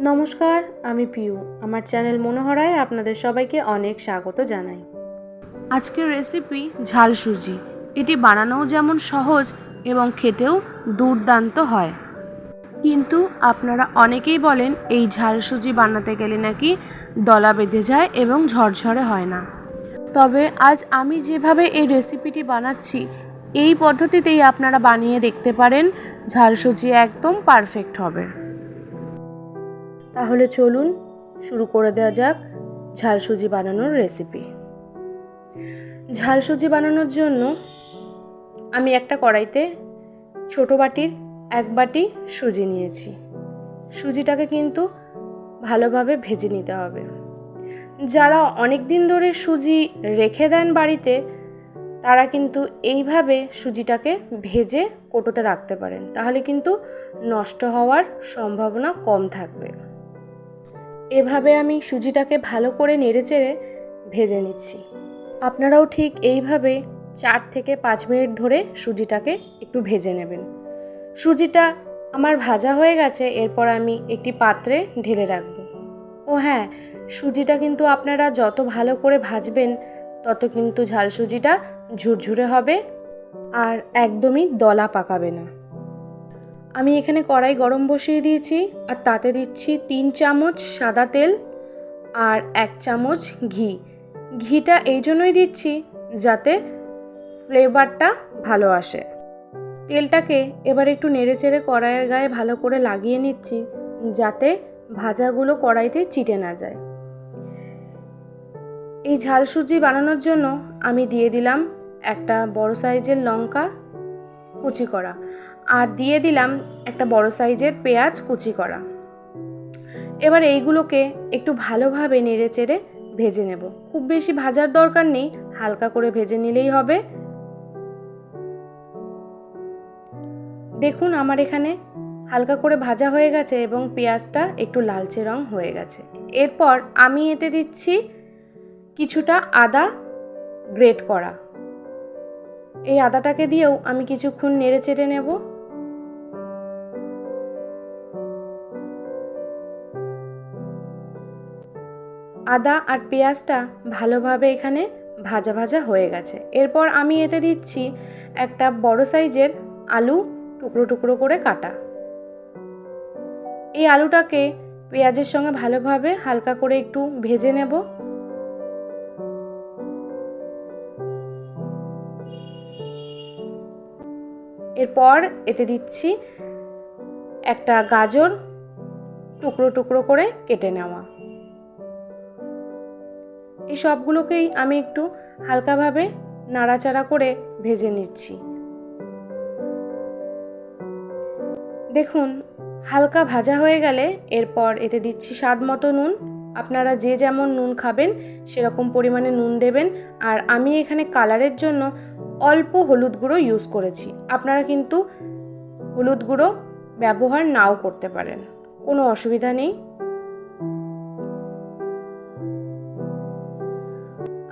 নমস্কার, আমি পিউ। আমার চ্যানেল মনোহরায় আপনাদের সবাইকে অনেক স্বাগত জানাই। আজকের রেসিপি ঝাল সুজি। এটি বানানোও যেমন সহজ এবং খেতেও দুর্দান্ত হয়। কিন্তু আপনারা অনেকেই বলেন, এই ঝাল সুজি বানাতে গেলে নাকি ডলা বেঁধে যায় এবং ঝরঝরে হয় না। তবে আজ আমি যেভাবে এই রেসিপিটি বানাচ্ছি, এই পদ্ধতিতেই আপনারা বানিয়ে দেখতে পারেন, ঝাল সুজি একদম পারফেক্ট হবে। তাহলে চলুন, শুরু করে দেওয়া যাক ঝাল সুজি বানানোর রেসিপি ঝাল সুজি বানানোর জন্য আমি একটা কড়াইতে ছোট বাটির এক বাটি সুজি নিয়েছি। সুজিটাকে কিন্তু ভালোভাবে ভেজে নিতে হবে। যারা অনেক দিন ধরে সুজি রেখে দেন বাড়িতে, তারা কিন্তু এইভাবে সুজিটাকে ভেজে কোটোতে রাখতে পারেন। তাহলে কিন্তু নষ্ট হওয়ার সম্ভাবনা কম থাকবে। এভাবে আমি সুজিটাকে ভালো করে নেড়েচেড়ে ভেজে নিচ্ছি। আপনারাও ঠিক এইভাবে চার থেকে পাঁচ মিনিট ধরে সুজিটাকে একটু ভেজে নেবেন। সুজিটা আমার ভাজা হয়ে গেছে, এরপর আমি একটি পাত্রে ঢেলে রাখব। ও হ্যাঁ সুজিটা কিন্তু আপনারা যত ভালো করে ভাজবেন, তত কিন্তু ঝাল সুজিটা ঝুরঝুরে হবে আর একদমই দলা পাকাবে না। আমি এখানে কড়াই গরম বসিয়ে দিয়েছি, আর তাতে দিচ্ছি তিন চামচ সাদা তেল আর এক চামচ ঘি। ঘিটা এই জন্যই দিচ্ছি যাতে ফ্লেভারটা ভালো আসে। তেলটাকে এবার একটু নেড়েচেড়ে কড়াইয়ের গায়ে ভালো করে লাগিয়ে নিচ্ছি, যাতে ভাজাগুলো কড়াইতে চিটে না যায়। এই ঝাল সুজি বানানোর জন্য আমি দিয়ে দিলাম একটা বড় সাইজের লঙ্কা কুচি করা। আর দিয়ে দিলাম একটা বড় সাইজের পেঁয়াজ কুচি করা। এবার এইগুলোকে একটু ভালোভাবে নেড়ে চেড়ে ভেজে নেব। খুব বেশি ভাজার দরকার নেই, হালকা করে ভেজে নিলেই হবে। দেখুন আমার এখানে হালকা করে ভাজা হয়ে গেছে এবং পেঁয়াজটা একটু লালচে রং হয়ে গেছে। এরপর আমি এতে দিচ্ছি কিছুটা আদা গ্রেট করা। এই আদাটাকে দিয়েও আমি কিছুক্ষণ নেড়ে চেড়ে নেব। আদা আর পেঁয়াজটা ভালোভাবে এখানে ভাজা ভাজা হয়ে গেছে। এরপর আমি এতে দিচ্ছি একটা বড় সাইজের আলু টুকরো টুকরো করে কাটা। এই আলুটাকে পেঁয়াজের সঙ্গে ভালোভাবে হালকা করে একটু ভেজে নেব। এরপর এতে দিচ্ছি একটা গাজর টুকরো টুকরো করে কেটে নেওয়া। এই সবগুলোকেই আমি একটু হালকাভাবে নাড়াচাড়া করে ভেজে নিচ্ছি। দেখুন, হালকা ভাজা হয়ে গেলে এরপর এতে দিচ্ছি স্বাদ মতো নুন। আপনারা যে যেমন নুন খাবেন, সেরকম পরিমাণে নুন দেবেন। আর আমি এখানে কালারের জন্য অল্প হলুদ গুঁড়ো ইউজ করেছি। আপনারা কিন্তু হলুদ গুঁড়ো ব্যবহার নাও করতে পারেন। কোনো অসুবিধা নেই।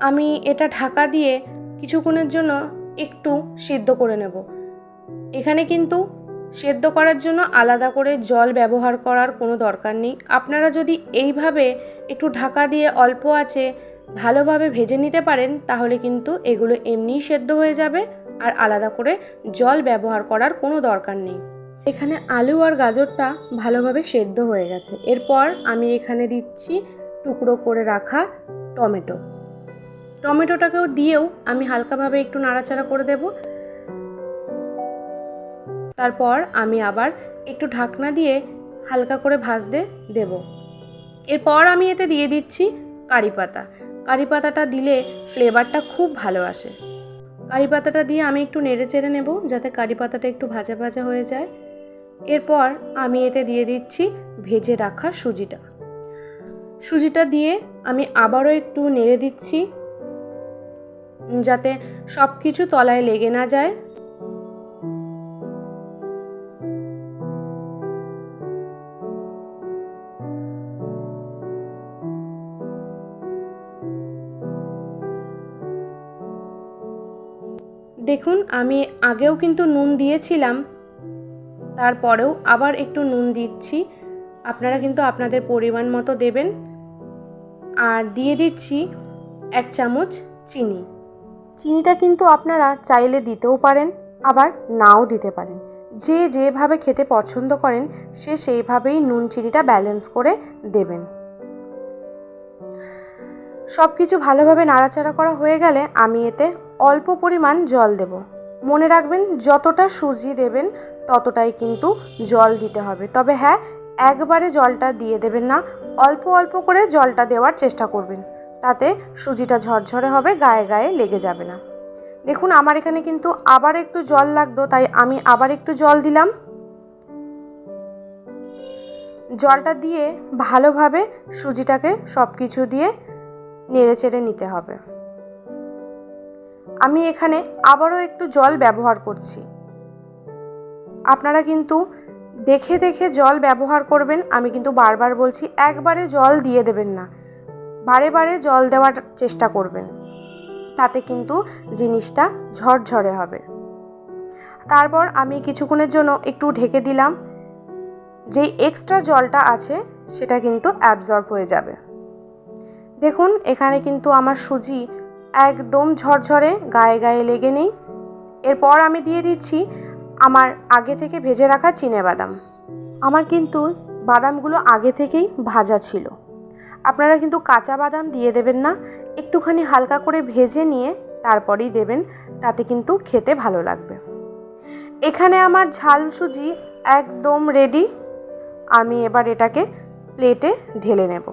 আমি এটা ঢাকা দিয়ে কিছুক্ষণের জন্য একটু সেদ্ধ করে নেব। এখানে কিন্তু সেদ্ধ করার জন্য আলাদা করে জল ব্যবহার করার কোনো দরকার নেই। আপনারা যদি এইভাবে একটু ঢাকা দিয়ে অল্প আছে ভালোভাবে ভেজে নিতে পারেন, তাহলে কিন্তু এগুলো এমনিই সেদ্ধ হয়ে যাবে আর আলাদা করে জল ব্যবহার করার কোনো দরকার নেই। এখানে আলু আর গাজরটা ভালোভাবে সেদ্ধ হয়ে গেছে। এরপর আমি এখানে দিচ্ছি টুকরো করে রাখা টমেটো। টমেটোটাকেও দিয়েও আমি হালকাভাবে একটু নাড়াচাড়া করে দেব। তারপর আমি আবার একটু ঢাকনা দিয়ে হালকা করে ভাজতে দেব। এরপর আমি এতে দিয়ে দিচ্ছি কারি পাতা। কারি পাতাটা দিলে ফ্লেভারটা খুব ভালো আসে। কারি পাতাটা দিয়ে আমি একটু নেড়ে চেড়ে নেব যাতে কারি পাতাটা একটু ভাজা ভাজা হয়ে যায়। এরপর আমি এতে দিয়ে দিচ্ছি ভেজে রাখা সুজিটা। সুজিটা দিয়ে আমি আবারও একটু নেড়ে দিচ্ছি যাতে সব কিছু তলায় লেগে না যায়। দেখুন, আমি আগেও কিন্তু নুন দিয়েছিলাম, তারপরেও আবার একটু নুন দিচ্ছি। আপনারা কিন্তু আপনাদের পরিমাণ মতো দেবেন। আর দিয়ে দিচ্ছি এক চামচ চিনি। চিনিটা কিন্তু আপনারা চাইলে দিতেও পারেন, আবার নাও দিতে পারেন। যে যেভাবে খেতে পছন্দ করেন, সে সেইভাবেই নুন চিনিটা ব্যালেন্স করে দেবেন। সব কিছু ভালোভাবে নাড়াচাড়া করা হয়ে গেলে আমি এতে অল্প পরিমাণ জল দেব। মনে রাখবেন, যতটা সুজি দেবেন, ততটাই কিন্তু জল দিতে হবে। তবে হ্যাঁ একবারে জলটা দিয়ে দেবেন না, অল্প অল্প করে জলটা দেওয়ার চেষ্টা করবেন। তাতে সুজিটা ঝরঝরে হবে, গায়ে গায়ে লেগে যাবে না। দেখুন, আমার এখানে কিন্তু আবার একটু জল লাগতো, তাই আমি আবার একটু জল দিলাম। জলটা দিয়ে ভালোভাবে সুজিটাকে সব কিছু দিয়ে নেড়ে চেড়ে নিতে হবে। আমি এখানে আবারও একটু জল ব্যবহার করছি। আপনারা কিন্তু দেখে দেখে জল ব্যবহার করবেন, আমি কিন্তু বারবার বলছি, একবারে জল দিয়ে দেবেন না। বারে বারে জল দেওয়ার চেষ্টা করবেন। তাতে কিন্তু জিনিসটা ঝরঝরে হবে। তারপর আমি কিছুক্ষণের জন্য একটু ঢেকে দিলাম। যেই এক্সট্রা জলটা আছে, সেটা কিন্তু অ্যাবজর্ব হয়ে যাবে। দেখুন, এখানে কিন্তু আমার সুজি একদম ঝরঝরে, গায়ে গায়ে লেগে নেই। এরপর আমি দিয়ে দিচ্ছি আমার আগে থেকে ভেজে রাখা চিনে বাদাম। আমার কিন্তু বাদামগুলো আগে থেকেই ভাজা ছিল। আপনারা কিন্তু কাঁচা বাদাম দিয়ে দেবেন না, একটুখানি হালকা করে ভেজে নিয়ে তারপরেই দেবেন, তাতে কিন্তু খেতে ভালো লাগবে। এখানে আমার ঝাল সুজি একদম রেডি আমি এবার এটাকে প্লেটে ঢেলে নেব।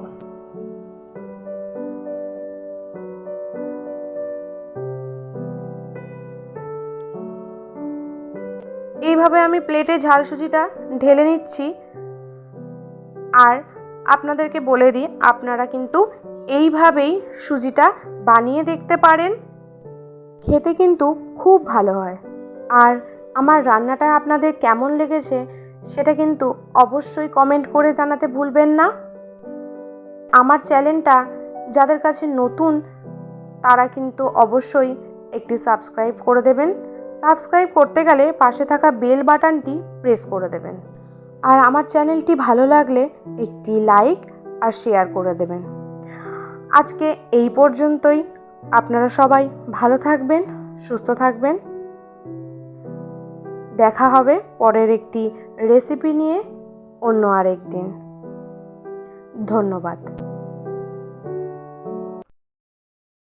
এইভাবে আমি প্লেটে ঝাল সুজিটা ঢেলে নিচ্ছি। আর আপনাদেরকে বলে দিই, আপনারা কিন্তু এইভাবেই সুজিটা বানিয়ে দেখতে পারেন। খেতে কিন্তু খুব ভালো হয়। আর আমার রান্নাটা আপনাদের কেমন লেগেছে সেটা কিন্তু অবশ্যই কমেন্ট করে জানাতে ভুলবেন না। আমার চ্যানেলটা যাদের কাছে নতুন, তারা কিন্তু অবশ্যই একটি সাবস্ক্রাইব করে দেবেন। সাবস্ক্রাইব করতে গেলে পাশে থাকা বেল বাটনটি প্রেস করে দেবেন। আর আমার চ্যানেলটি ভালো লাগলে একটি লাইক আর শেয়ার করে দেবেন। আজকে এই পর্যন্তই। আপনারা সবাই ভালো থাকবেন, সুস্থ থাকবেন। দেখা হবে পরের একটি রেসিপি নিয়ে অন্য আরেক দিন ধন্যবাদ।